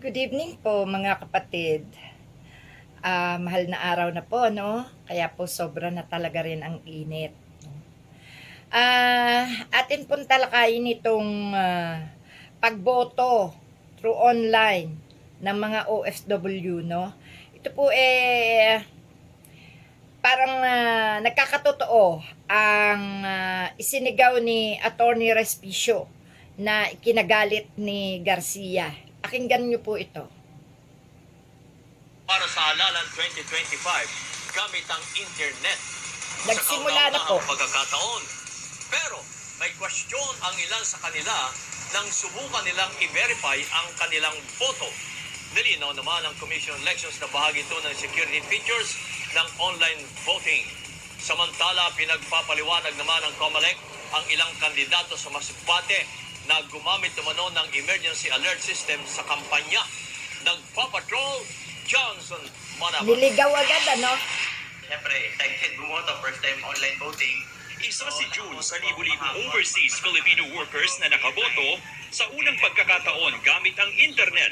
Good evening po mga kapatid. Ah, mahal na araw na po, no? Kaya po sobra na talaga rin ang init. Ah, atin pong talakayin itong ah, pagboto through online ng mga OFW, no? Ito po eh parang ah, nagkakatotoo ang ah, isinigaw ni Attorney Respicio na ikinagalit ni Garcia. Pakinggan niyo po ito. para sa halalan 2025 gamit ang internet. Nagsimula na po. pagkakataon. Pero may question ang ilan sa kanila nang subukan nilang i-verify ang kanilang boto. Nilinaw naman ng Commission on Elections na bahagi ito ng security features ng online voting. Samantala, pinagpapaliwanag naman ng COMELEC ang ilang kandidato sa Masbate na gumamit umano ng emergency alert system sa kampanya. Nagpapatrol, Johnson Manaba. Niligaw agad, ano? Siyempre, excited bumoto, first time online voting. Isa si June sa libu-libong overseas Filipino workers na nakaboto sa unang pagkakataon gamit ang internet.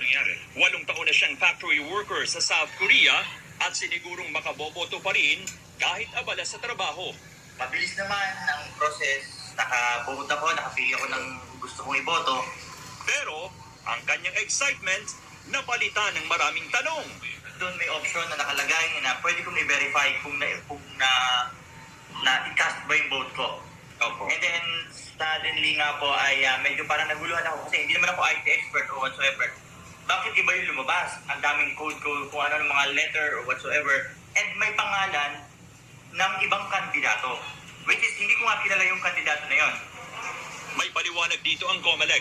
Walong taon na siyang factory worker sa South Korea at sinigurong makaboboto pa rin kahit abala sa trabaho. Mabilis naman ang process. Nakabumunta ko, nakapili ako ng gusto kong iboto. Pero ang kanyang excitement napalitan ng maraming tanong. Doon may option na nakalagay na pwede kong i-verify kung na, kung na, na i-cast ba yung vote ko. Opo. And then, suddenly nga po ay ah, medyo parang naguluhan ako kasi hindi naman ako IT expert or whatsoever. Bakit iba yung lumabas? Ang daming code ko, kung ano ng mga letter or whatsoever. And may pangalan ng ibang kandidato. Which is, hindi ko nga kilala yung kandidato na yon. May paliwanag dito ang COMELEC.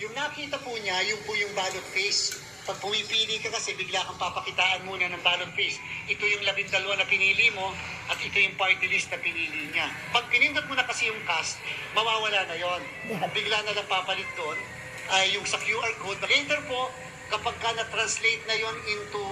Yung nakita po niya, yung po yung ballot face. Pag pumipili ka kasi, bigla kang papakitaan muna ng ballot face. Ito yung labindalwa na pinili mo at ito yung party list na pinili niya. Pag pinindot mo na kasi yung cast, mawawala na yon. Bigla na lang papalit doon ay yung sa QR code. Mag-enter po, kapag ka na-translate na yon into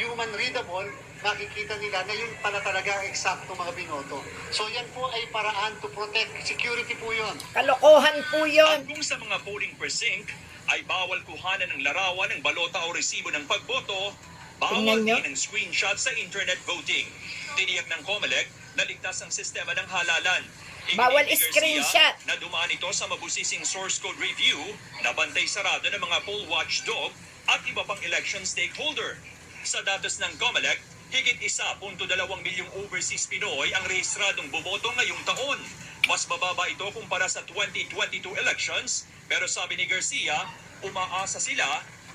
human readable, makikita nila na yun pala talaga eksakto mga binoto. So yan po ay paraan to protect security po yon. Kalokohan po At yon. kung sa mga polling precinct ay bawal kuhanan ng larawan ng balota o resibo ng pagboto, bawal din ang screenshot sa internet voting. Tiniyak ng COMELEC na ligtas ang sistema ng halalan. Bawal screenshot. Na dumaan ito sa mabusising source code review na bantay sarado ng mga poll watchdog at iba pang election stakeholder. Sa datos ng COMELEC, higit isa punto dalawang milyong overseas Pinoy ang rehistradong bumoto ngayong taon. Mas bababa ito kumpara sa 2022 elections, pero sabi ni Garcia, umaasa sila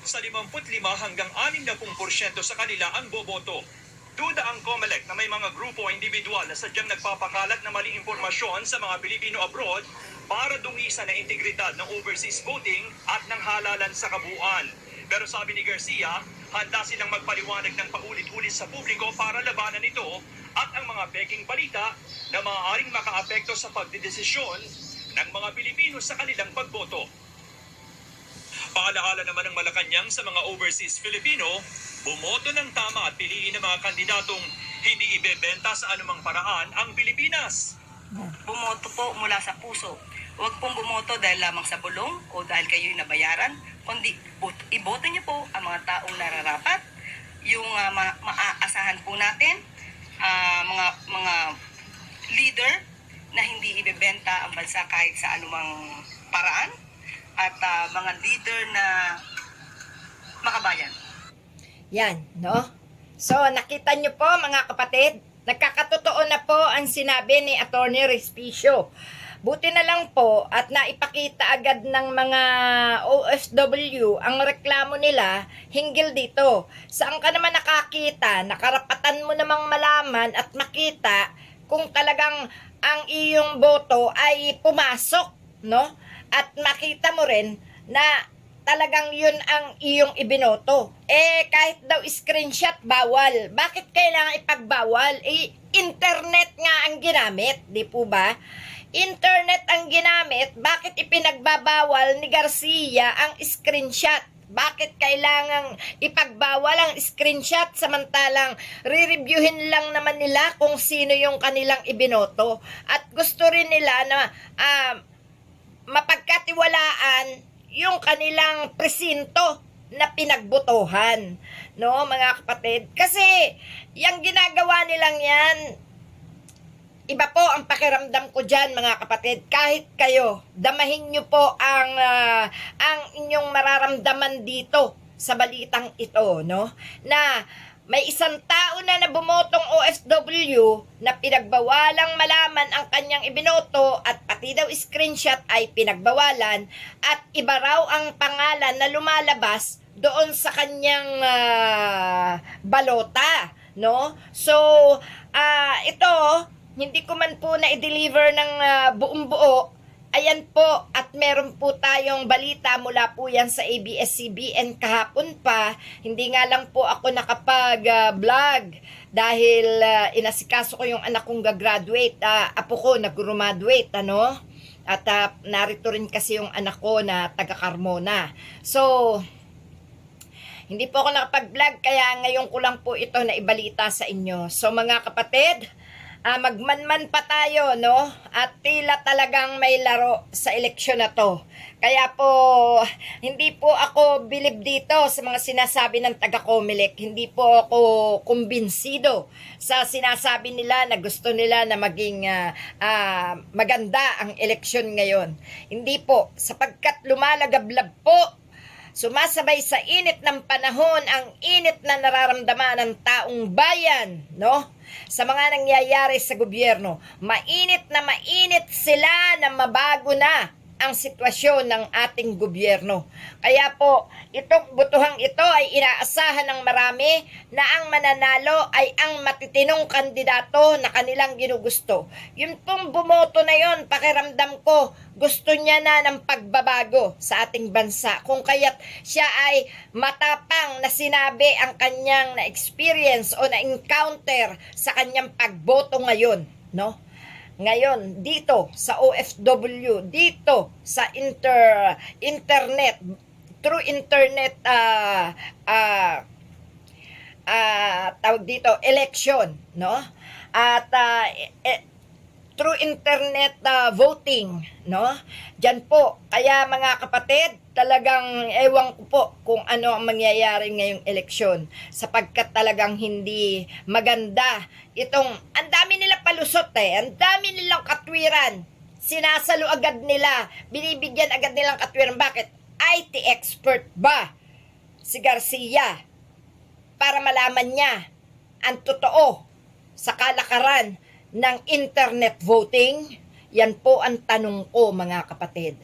sa 55 hanggang 60% sa kanila ang boboto. Duda ang COMELEC na may mga grupo o individual na sadyang nagpapakalat na maling impormasyon sa mga Pilipino abroad para dungisan ang integridad ng overseas voting at ng halalan sa kabuuan. Pero sabi ni Garcia, handa silang magpaliwanag ng paulit-ulit sa publiko para labanan ito at ang mga peking balita na maaaring makaapekto sa pagdidesisyon ng mga Pilipino sa kanilang pagboto. Paalaala naman ng Malacanang sa mga overseas Filipino, bumoto ng tama at piliin ng mga kandidatong hindi ibebenta sa anumang paraan ang Pilipinas. bumoto po mula sa puso. Huwag pong bumoto dahil lamang sa bulong o dahil kayo'y nabayaran, kundi bot- iboto niyo po ang mga taong nararapat, yung ah, ma- maaasahan po natin, ah, mga mga leader na hindi ibebenta ang bansa kahit sa anumang paraan, at ah, mga leader na makabayan. Yan, no? So, nakita niyo po mga kapatid, nagkakatotoo na po ang sinabi ni Attorney Respicio. Buti na lang po at naipakita agad ng mga OFW ang reklamo nila hinggil dito. Saan ka naman nakakita, nakarapatan mo namang malaman at makita kung talagang ang iyong boto ay pumasok, no? At makita mo rin na talagang yun ang iyong ibinoto. Eh, kahit daw screenshot, bawal. Bakit kailangan ipagbawal? Eh, internet nga ang ginamit, di po ba? Internet ang ginamit, bakit ipinagbabawal ni Garcia ang screenshot? Bakit kailangang ipagbawal ang screenshot samantalang re-reviewin lang naman nila kung sino yung kanilang ibinoto? At gusto rin nila na ah, mapagkatiwalaan yung kanilang presinto na pinagbotohan. No, mga kapatid? Kasi, yung ginagawa nilang yan, iba po ang pakiramdam ko dyan, mga kapatid. Kahit kayo, damahin nyo po ang, ah, ang inyong mararamdaman dito sa balitang ito, no? Na may isang tao na na bumotong OFW na pinagbawalang malaman ang kanyang ibinoto at pati daw screenshot ay pinagbawalan at iba raw ang pangalan na lumalabas doon sa kanyang ah, balota, no? So, ah ito, hindi ko man po na i-deliver ng ah, buong buo. Ayan po, at meron po tayong balita mula po yan sa ABS-CBN kahapon pa. Hindi nga lang po ako nakapag-vlog dahil ah, inasikaso ko yung anak kong gagraduate. Ah, apo ko nag-graduate, ano? At ah, narito rin kasi yung anak ko na taga Carmona. So, hindi po ako nakapag-vlog kaya ngayon ko lang po ito na ibalita sa inyo. So mga kapatid, ah, magmanman pa tayo, no? At tila talagang may laro sa eleksyon na to. Kaya po, hindi po ako bilib dito sa mga sinasabi ng taga-Comelec. Hindi po ako kumbinsido sa sinasabi nila na gusto nila na maging ah, ah, maganda ang eleksyon ngayon. Hindi po, sapagkat lumalagablab po Sumasabay sa init ng panahon ang init na nararamdaman ng taong bayan, no? Sa mga nangyayari sa gobyerno, mainit na mainit sila na mabago na ang sitwasyon ng ating gobyerno. Kaya po, itong butuhang ito ay inaasahan ng marami na ang mananalo ay ang matitinong kandidato na kanilang ginugusto. Yun pong bumoto na yon, pakiramdam ko, gusto niya na ng pagbabago sa ating bansa. Kung kaya't siya ay matapang na sinabi ang kanyang na-experience o na-encounter sa kanyang pagboto ngayon, no? Ngayon, dito sa OFW, dito sa inter internet, through internet ah ah ah tawag dito, election, no? At e- e- through internet ah, voting, no? Diyan po. Kaya mga kapatid, talagang ewan ko po kung ano ang mangyayari ngayong eleksyon sapagkat talagang hindi maganda itong ang dami nila palusot eh, ang dami nilang katwiran. Sinasalo agad nila, binibigyan agad nilang katwiran. Bakit? IT expert ba si Garcia para malaman niya ang totoo sa kalakaran ng internet voting? Yan po ang tanong ko mga kapatid.